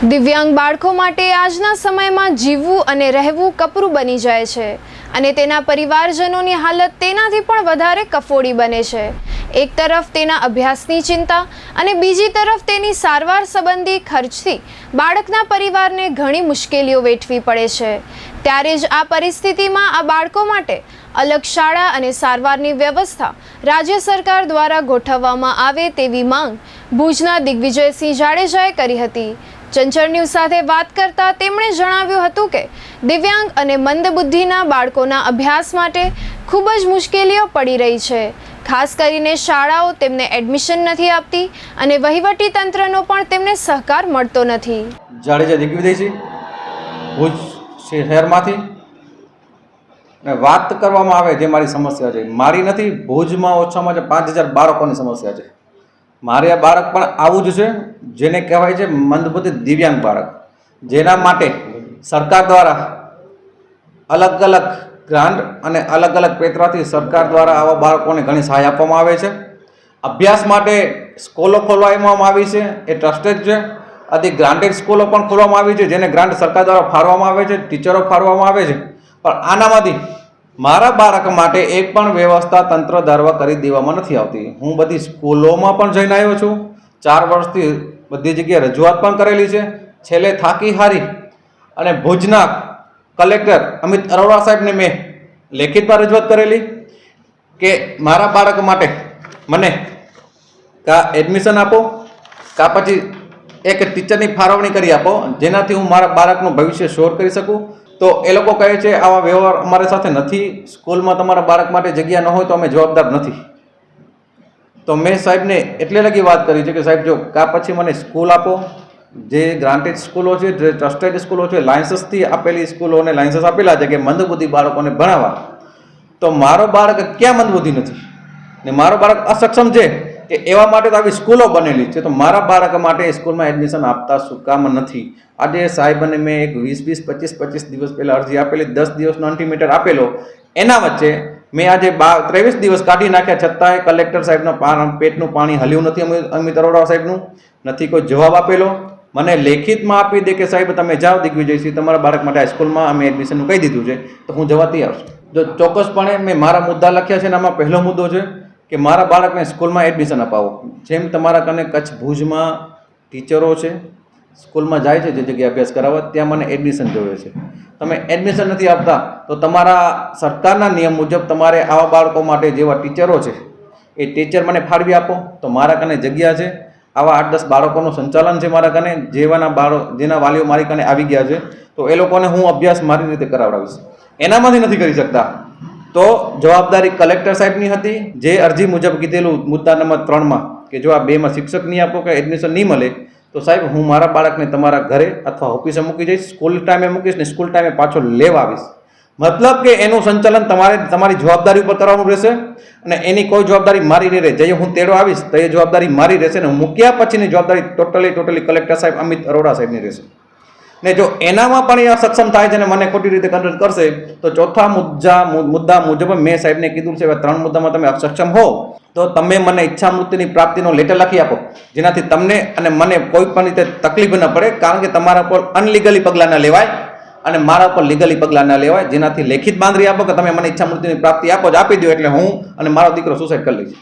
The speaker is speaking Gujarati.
દિવ્યાંગ બાળકો માટે આજના સમયમાં જીવવું અને રહેવું કપરું બની જાય છે. અને તેના પરિવારજનોની હાલત તેનાથી પણ વધારે કફોડી બને છે. એક તરફ તેના અભ્યાસની ચિંતા અને બીજી તરફ તેની સારવાર સંબંધી ખર્ચથી બાળકના પરિવારને ઘણી મુશ્કેલીઓ વેઠવી પડે છે. ત્યારે જ આ પરિસ્થિતિમાં આ બાળકો માટે અલગ શાળા અને સારવારની વ્યવસ્થા રાજ્ય સરકાર દ્વારા ગોઠવવામાં આવે તેવી માંગ ભુજના દિગ્વિજયસિંહ જાડેજાએ કરી હતી. ચંચળ ન્યૂઝ સાથે વાત કરતા તેમણે જણાવ્યું હતું કે દિવ્યાંગ અને મંદબુદ્ધિના બાળકોના અભ્યાસ માટે ખૂબ જ મુશ્કેલીઓ પડી રહી છે. ખાસ કરીને શાળાઓ તેમને એડમિશન નથી આપતી અને વહીવટી તંત્રનો પણ તેમને સહકાર મળતો નથી. જાડેજા દિગ્વિજયસિંહ ભુજ શહેરમાંથી? ને વાત કરવામાં આવે જે મારી સમસ્યા છે. મારી નથી, ભુજમાં ઓછામાં ઓછા પાંચ હજાર બાળકોની સમસ્યા છે. મારે આ બાળક પણ આવું જ છે, જેને કહેવાય છે મંદબુદ્ધિ દિવ્યાંગ બાળક. જેના માટે સરકાર દ્વારા અલગ અલગ ગ્રાન્ટ અને અલગ અલગ પેત્રાથી સરકાર દ્વારા આવા બાળકોને ઘણી સહાય આપવામાં આવે છે. અભ્યાસ માટે સ્કૂલો ખોલવામાં આવી છે, એ ટ્રસ્ટેડ છે. આથી ગ્રાન્ટેડ સ્કૂલો પણ ખોલવામાં આવી છે, જેને ગ્રાન્ટ સરકાર દ્વારા ફાળવવામાં આવે છે, ટીચરો ફાળવવામાં આવે છે. પણ આનામાંથી મારા બાળક માટે એક પણ વ્યવસ્થા તંત્ર ધારવા કરી દેવામાં નથી આવતી. હું બધી સ્કૂલોમાં પણ જઈને આવ્યો છું. ચાર વર્ષથી બધી જગ્યાએ રજૂઆત પણ કરેલી છે. છેલ્લે થાકી હારી અને ભુજના કલેક્ટર અમિત અરોરા સાહેબને મેં લેખિતમાં રજૂઆત કરેલી કે મારા બાળક માટે મને કાં એડમિશન આપો, કાં પછી એક ટીચરની ફાળવણી કરી આપો, જેનાથી હું મારા બાળકનું ભવિષ્ય શોર કરી શકું. તો એ લોકો કહે છે, આવા વ્યવહાર અમારી સાથે નથી. સ્કૂલમાં તમારા બાળક માટે જગ્યા ન હોય તો અમે જવાબદાર નથી. તો મેં સાહેબને એટલે લગી વાત કરી છે કે, સાહેબ, જો કા પછી મને સ્કૂલ આપો. જે ગ્રાન્ટેડ સ્કૂલો છે, જે ટ્રસ્ટેડ સ્કૂલો છે લાયસન્સથી આપેલી સ્કૂલોને લાયસન્સ આપેલા છે કે મંદબુદ્ધિ બાળકોને ભણાવવા. તો મારો બાળક ક્યાં મંદબુદ્ધિ નથી? ને મારો બાળક અસક્ષમ છે? કે એવા માટે તો આવી સ્કૂલો બનેલી છે. તો મારા બાળક માટે સ્કૂલમાં એડમિશન આપતા શું કામ નથી? આજે સાહેબને મેં એક વીસ વીસ, પચીસ પચીસ દિવસ પહેલાં અરજી આપેલી, દસ દિવસનો અન્ટીમીટર આપેલો. એના વચ્ચે મેં આજે બા, ત્રેવીસ દિવસ કાઢી નાખ્યા. છતાંય કલેક્ટર સાહેબનો પેટનું પાણી હલ્યું નથી અમિત અરોડા સાહેબનું. નથી કોઈ જવાબ આપેલો. મને લેખિતમાં આપી દે કે સાહેબ, તમે જાઓ દિગ્વિજયસિંહ તમારા બાળક માટે હાઈસ્કૂલમાં અમે એડમિશનનું કહી દીધું છે. તો હું જવા તૈયાર છું. જો ચોક્કસપણે મેં મારા મુદ્દા લખ્યા છે ને આમાં પહેલો મુદ્દો છે કે મારા બાળકને સ્કૂલમાં એડમિશન અપાવો. જેમ તમારા કને કચ્છ ભુજમાં ટીચરો છે, સ્કૂલમાં જાય છે, જે જગ્યાએ અભ્યાસ કરાવવા, ત્યાં મને એડમિશન જોઈએ છે. તમે એડમિશન નથી આપતા, તો તમારા સરકારના નિયમ મુજબ તમારે આવા બાળકો માટે જેવા ટીચરો છે, એ ટીચર મને ફાળવી આપો. તો મારા કને જગ્યા છે, આવા આઠ દસ બાળકોનું સંચાલન છે મારા કને, જેવાના બાળકો જેના વાલીઓ મારી કને આવી ગયા છે, તો એ લોકોને હું અભ્યાસ મારી રીતે કરાવડાવીશ. એનામાંથી નથી કરી શકતા. તો જવાબદારી કલેક્ટર સાહેબની હતી, જે અરજી મુજબ કીધેલું મુદ્દા નંબર ત્રણમાં કે જો આ બેમાં શિક્ષક નહીં આપો કે એડમિશન નહીં મળે, તો સાહેબ હું મારા બાળકને તમારા ઘરે અથવા ઓફિસે મૂકી જઈશ, સ્કૂલ ટાઈમે મૂકીશ ને સ્કૂલ ટાઈમે પાછો લેવા આવીશ. મતલબ કે એનું સંચાલન તમારે તમારી જવાબદારી ઉપર કરવાનું રહેશે અને એની કોઈ જવાબદારી મારી નહીં રહે. જે હું તેડો આવીશ, તો એ જવાબદારી મારી રહેશે ને મૂક્યા પછીની જવાબદારી ટોટલી ટોટલી કલેક્ટર સાહેબ અમિત અરોડા સાહેબની રહેશે. ને જો એનામાં પણ એ સક્ષમ થાય છે ને મને ખોટી રીતે કન્વર્ટ કરશે, તો ચોથા મુદ્દા મુદ્દા મુજબ મેં સાહેબને કીધું છે ત્રણ મુદ્દામાં તમે અસક્ષમ હો તો તમે મને ઈચ્છા મૃત્યુની પ્રાપ્તિનો લેટર લખી આપો. જેનાથી તમને અને મને કોઈ પણ રીતે તકલીફ ન પડે, કારણ કે તમારા પર અનલીગલી પગલાં ન લેવાય અને મારા પર લીગલી પગલાં ન લેવાય. જેનાથી લેખિત બાંધરી આપો કે તમે મને ઈચ્છા મૃત્યુની પ્રાપ્તિ આપો જ આપી દો એટલે હું અને મારો દીકરો સુસાઇડ કરી લઈશ.